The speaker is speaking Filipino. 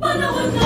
Panahon na!